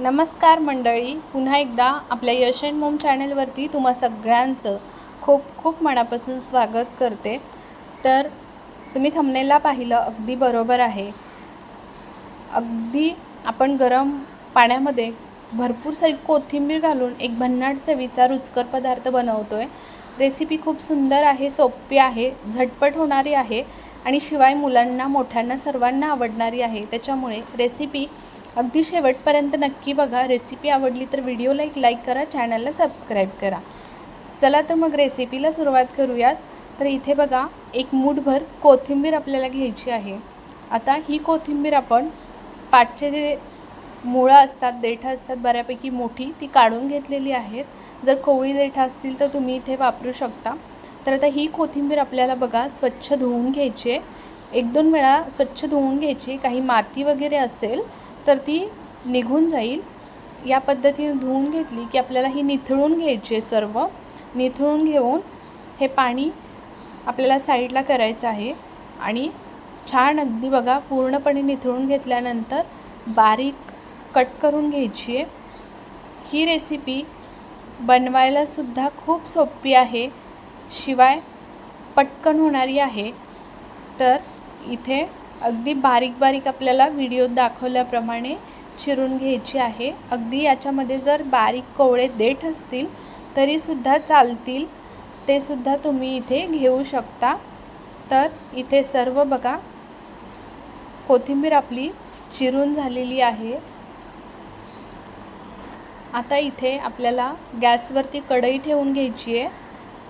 नमस्कार मंडळी पुन्हा एकदा आपल्या यश अँड मोम चॅनलवरती तुम्हा सगळ्यांचं खूप खूप मनापासून स्वागत करते. तर तुम्ही थंबनेलला पाहिलं अगदी बरोबर आहे. अगदी आपण गरम पाण्यामध्ये भरपूर सारी कोथिंबीर घालून एक भन्नाट चवीचा रुचकर पदार्थ बनवतो आहे रेसिपी खूप सुंदर आहे सोपी आहे झटपट होणारी आहे आणि शिवाय मुलांना मोठ्यांना सर्वांना आवडणारी आहे. त्याच्यामुळे रेसिपी अगदी शेवटपर्यंत नक्की बघा. रेसिपी आवडली तर व्हिडिओला एक लाईक करा चॅनलला सबस्क्राईब करा. चला तर मग रेसिपीला सुरुवात करूयात. तर इथे बघा एक मूठभर कोथिंबीर आपल्याला घ्यायची आहे. आता ही कोथिंबीर आपण पाठचे जे मुळं असतात देठं असतात बऱ्यापैकी मोठी ती काढून घेतलेली आहेत. जर कोवळी देठं असतील तर तुम्ही इथे वापरू शकता. तर आता ही कोथिंबीर आपल्याला बघा स्वच्छ धुवून घ्यायची आहे. एक दोन वेळा स्वच्छ धुवून घ्यायची. काही माती वगैरे असेल तर ती निघून जाईल. या पद्धतीने धुवून घेतली की आपल्याला ही निथळून घ्यायची आहे सर्व. निथळून घेऊन हे पाणी आपल्याला साईडला करायचं आहे. आणि छान अगदी बघा पूर्णपणे निथळून घेतल्यानंतर बारीक कट करून घ्यायची आहे. ही रेसिपी बनवायलासुद्धा खूप सोपी आहे. शिवाय पटकन होणारी आहे. तर इथे अगदी बारीक बारीक आपल्याला व्हिडिओत दाखवल्याप्रमाणे चिरून घ्यायची आहे. अगदी याच्यामध्ये जर बारीक कोवळे देठ असतील तरीसुद्धा चालतील. ते सुद्धा तुम्ही इथे घेऊ शकता. तर इथे सर्व बघा कोथिंबीर आपली चिरून झालेली आहे. आता इथे आपल्याला गॅसवरती कढई ठेवून घ्यायची आहे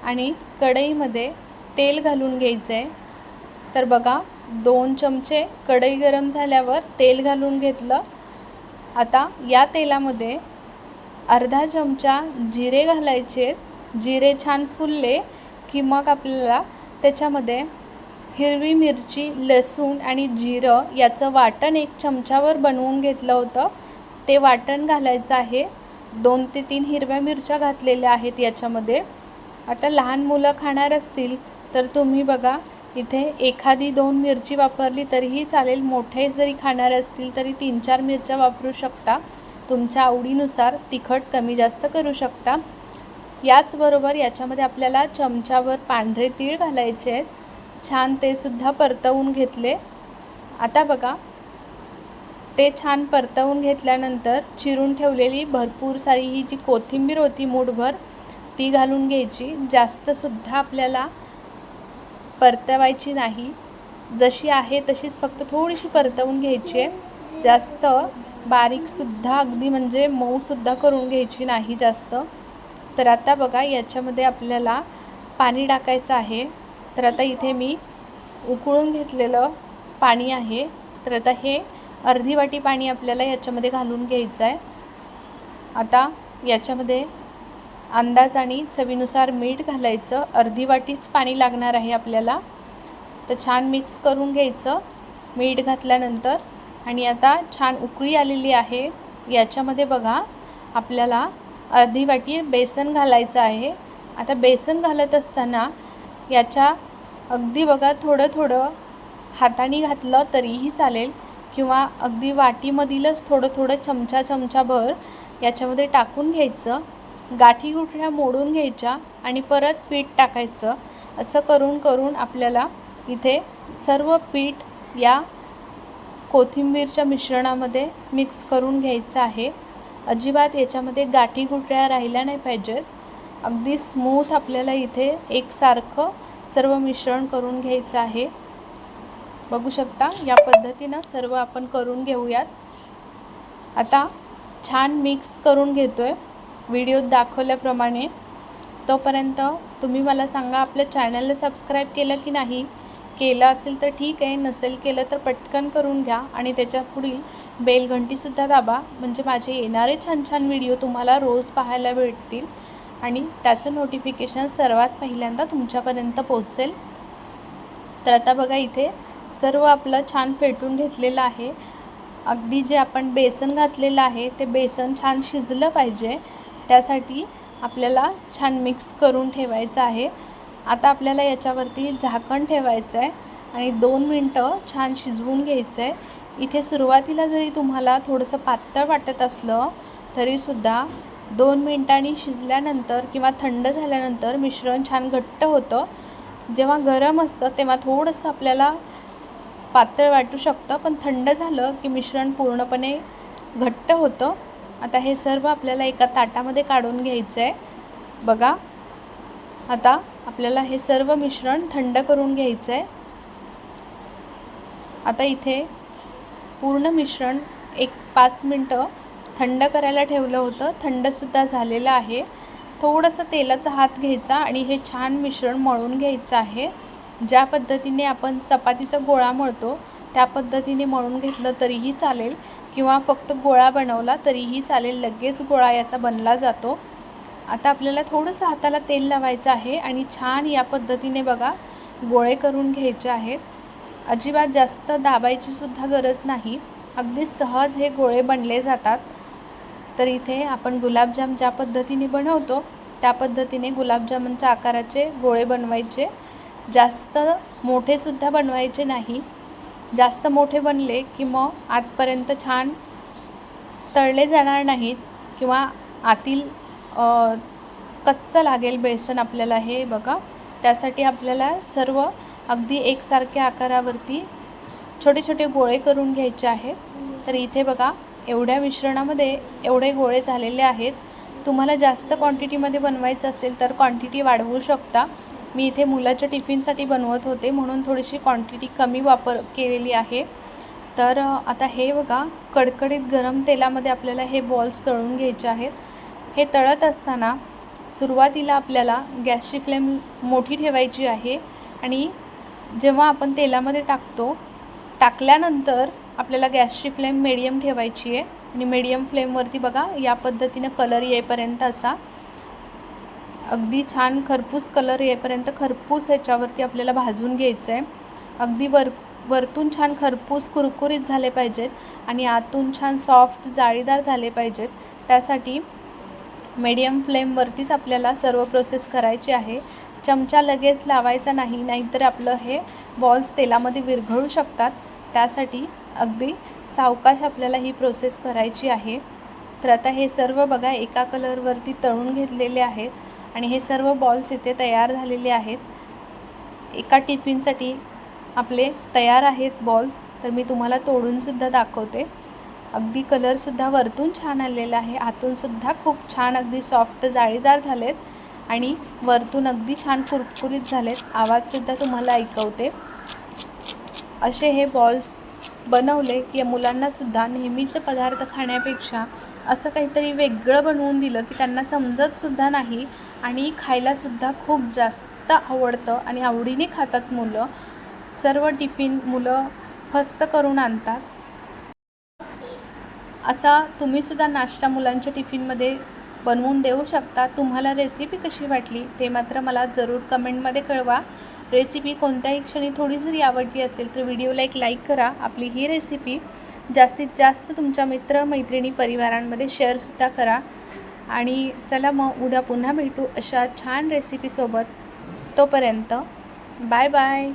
आणि कढईमध्ये तेल घालून घ्यायचं आहे तर बघा दोन चमचे कढई गरम झाल्यावर तेल घालून घेतलं. आता या तेलामध्ये अर्धा चमचा जिरे घालायचे. जिरे छान फुलले की मग आपल्याला त्याच्यामध्ये हिरवी मिरची लसूण आणि जिरं याचं वाटण एक चमच्यावर बनवून घेतलं होतं. ते वाटण घालायचं आहे. दोन ते तीन हिरव्या मिरच्या घातलेल्या आहेत याच्यामध्ये. आता लहान मुलं खाणार असतील तर तुम्ही बघा. इथे एखादी दोन मिरची वापरली तरीही चालेल. मोठे जरी खाणारे असतील तरी तीन चार मिरच्या वापरू शकता. तुमच्या आवडीनुसार तिखट कमी जास्त करू शकता. याचबरोबर याच्यामध्ये आपल्याला चमच्यावर पांढरे तीळ घालायचे आहेत. छान ते सुद्धा परतवून घेतले. आता बघा ते छान परतवून घेतल्यानंतर चिरून ठेवलेली भरपूर सारी ही जी कोथिंबीर होती मूठभर ती घालून घ्यायची. जास्तसुद्धा आपल्याला परतवायची नाही. जशी आहे तशीच फक्त थोडीशी परतवून घ्यायची आहे. जास्त बारीकसुद्धा अगदी म्हणजे मऊसुद्धा करून घ्यायची नाही जास्त. तर आता बघा याच्यामध्ये आपल्याला पाणी टाकायचं आहे. तर आता इथे मी उकळून घेतलेलं पाणी आहे. तर आता हे अर्धी वाटी पाणी आपल्याला याच्यामध्ये घालून घ्यायचं आहे. आता याच्यामध्ये अंदाजाने चवीनुसार मीठ घालायचं. अर्धी वाटीच पाणी लागणार आहे आपल्याला. तर छान मिक्स करून घ्यायचं. मीठ घातल्यानंतर. आणि आता छान उकळी आलेली आहे. याच्यामध्ये बघा आपल्याला अर्धी वाटी बेसन घालायचं आहे. आता बेसन घालत असताना याच्या अगदी बघा थोडं थोडं हाताने घातलं तरीही चालेल. किंवा अगदी वाटीमधीलच थोडं थोडं चमचा चमचाभर याच्यामध्ये टाकून घ्यायचं. गाठी गुठळ्या मोडून घ्यायच्या आणि परत पीठ टाकायचं. असं करून करून आपल्याला इथे सर्व पीठ या कोथिंबीरच्या मिश्रणामध्ये मिक्स करून घ्यायचं आहे. अजिबात याच्यामध्ये गाठी गुठळ्या राहिल्या नाही पाहिजेत. अगदी स्मूथ आपल्याला इथे एकसारखं सर्व मिश्रण करून घ्यायचं आहे. बघू शकता या पद्धतीनं सर्व आपण करून घेऊयात. आता छान मिक्स करून घेतो आहे व्हिडिओत दाखवल्याप्रमाणे तोपर्यंत तुम्ही मला सांगा आपल्या चॅनलला सबस्क्राईब केलं की नाही? केलं असेल तर ठीक आहे नसेल केलं तर पटकन करून घ्या आणि त्याच्या पुढील बेलघंटीसुद्धा दाबा. म्हणजे माझे येणारे छान छान व्हिडिओ तुम्हाला रोज पाहायला भेटतील आणि त्याचं नोटिफिकेशन सर्वात पहिल्यांदा तुमच्यापर्यंत पोहोचेल. तर आता बघा इथे सर्व आपलं छान फेटून घेतलेलं आहे. अगदी जे आपण बेसन घातलेलं आहे ते बेसन छान शिजलं पाहिजे. त्यासाठी आपल्याला छान मिक्स करून ठेवायचं आहे. आता आपल्याला याच्यावरती झाकण ठेवायचं आहे आणि दोन मिनटं छान शिजवून घ्यायचं आहे. इथे सुरुवातीला जरी तुम्हाला थोडंसं पातळ वाटत असलं तरीसुद्धा दोन मिनटांनी शिजल्यानंतर किंवा थंड झाल्यानंतर मिश्रण छान घट्ट होतं. जेव्हा गरम असतं तेव्हा थोडंसं आपल्याला पातळ वाटू शकतं पण थंड झालं की मिश्रण पूर्णपणे घट्ट होतं. आता हे सर्व आपल्याला एका ताटामध्ये काढून घ्यायचं आहे बघा. आता आपल्याला हे सर्व मिश्रण थंड करून घ्यायचं आहे आता इथे पूर्ण मिश्रण एक पाच मिनटं थंड करायला ठेवलं होतं. थंडसुद्धा झालेलं आहे. थोडंसं तेलाचा हात घ्यायचा आणि हे छान मिश्रण मळून घ्यायचं आहे. ज्या पद्धतीने आपण चपातीचा गोळा मळतो त्या पद्धतीने मळून घेतलं तरीही चालेल. किंवा फक्त गोळा बनवला तरीही चालेल लगेच गोळा याचा बनला जातो. आता आपल्याला थोडंसं हाताला तेल लावायचं आहे आणि छान या पद्धतीने बघा गोळे करून घ्यायचे आहेत. अजिबात जास्त दाबायची सुद्धा गरज नाही. अगदी सहज हे गोळे बनले जातात. तर इथे आपण गुलाबजाम ज्या पद्धतीने बनवतो त्या पद्धतीने गुलाबजामुनच्या आकाराचे गोळे बनवायचे. जास्त मोठेसुद्धा बनवायचे नाही. जास्त मोठे बनले की मग आतपर्यंत छान तळले जाणार नाहीत किंवा आतील कच्चं लागेल बेसन आपल्याला हे बघा. त्यासाठी आपल्याला सर्व अगदी एकसारख्या आकारावरती छोटे छोटे गोळे करून घ्यायचे आहेत. तर इथे बघा एवढ्या मिश्रणामध्ये एवढे गोळे झालेले आहेत. तुम्हाला जास्त क्वांटिटीमध्ये बनवायचं असेल तर क्वांटिटी वाढवू शकता. मी इथे मुलाच्या टिफिनसाठी बनवत होते म्हणून थोडीशी क्वांटिटी कमी वापर केलेली आहे. तर आता हे बघा कडकडीत गरम तेलामध्ये आपल्याला हे बॉल्स तळून घ्यायचे आहेत. हे तळत असताना सुरुवातीला आपल्याला गॅसची फ्लेम मोठी ठेवायची आहे आणि जेव्हा आपण तेलामध्ये टाकतो टाकल्यानंतर आपल्याला गॅसची फ्लेम मिडियम ठेवायची आहे. आणि मिडियम फ्लेमवरती बघा या पद्धतीनं कलर येईपर्यंत असा अगदी छान खरपूस कलर येईपर्यंत खरपूस ह्याच्यावरती आपल्याला भाजून घ्यायचं आहे अगदी वर वरतून छान खरपूस कुरकुरीत झाले पाहिजेत आणि आतून छान सॉफ्ट जाळीदार झाले पाहिजेत. त्यासाठी मीडियम फ्लेमवरतीच आपल्याला सर्व प्रोसेस करायची आहे. चमचा लगेच लावायचा नाही नाहीतर आपलं हे बॉल्स तेलामध्ये विरघळू शकतात. त्यासाठी अगदी सावकाश आपल्याला ही प्रोसेस करायची आहे. तर आता हे सर्व बघा एका कलरवरती तळून घेतलेले आहेत. आणि हे सर्व बॉल्स इथे तयार झालेले आहेत. एका टिफिनसाठी आपले तयार आहेत बॉल्स तर मी तुम्हाला तोडूनसुद्धा दाखवते. अगदी कलरसुद्धा वरतून छान आलेला आहे. आतूनसुद्धा खूप छान अगदी सॉफ्ट जाळीदार झालेत आणि वरतून अगदी छान कुरकुरीत झालेत. आवाजसुद्धा तुम्हाला ऐकवते. असे हे बॉल्स बनवले की मुलांनासुद्धा नेहमीचे पदार्थ खाण्यापेक्षा असं काहीतरी वेगळं बनवून दिलं की त्यांना समजतसुद्धा नाही. आणि खायलासुद्धा खूप जास्त आवडतं आणि आवडीने खातात मुलं. सर्व टिफिन मुलं फस्त करून आणतात. असा तुम्हीसुद्धा नाश्ता मुलांच्या टिफिनमध्ये बनवून देऊ शकता. तुम्हाला रेसिपी कशी वाटली ते मात्र मला जरूर कमेंटमध्ये कळवा. रेसिपी कोणत्याही क्षणी थोडी जरी आवडली असेल तर व्हिडिओला एक लाईक करा. आपली ही रेसिपी जास्तीत जास्त तुमच्या मित्र मैत्रिणी परिवारांमध्ये शेअरसुद्धा करा. आणि चला मग उद्या पुन्हा भेटू अशा छान रेसिपीसोबत तोपर्यंत बाय बाय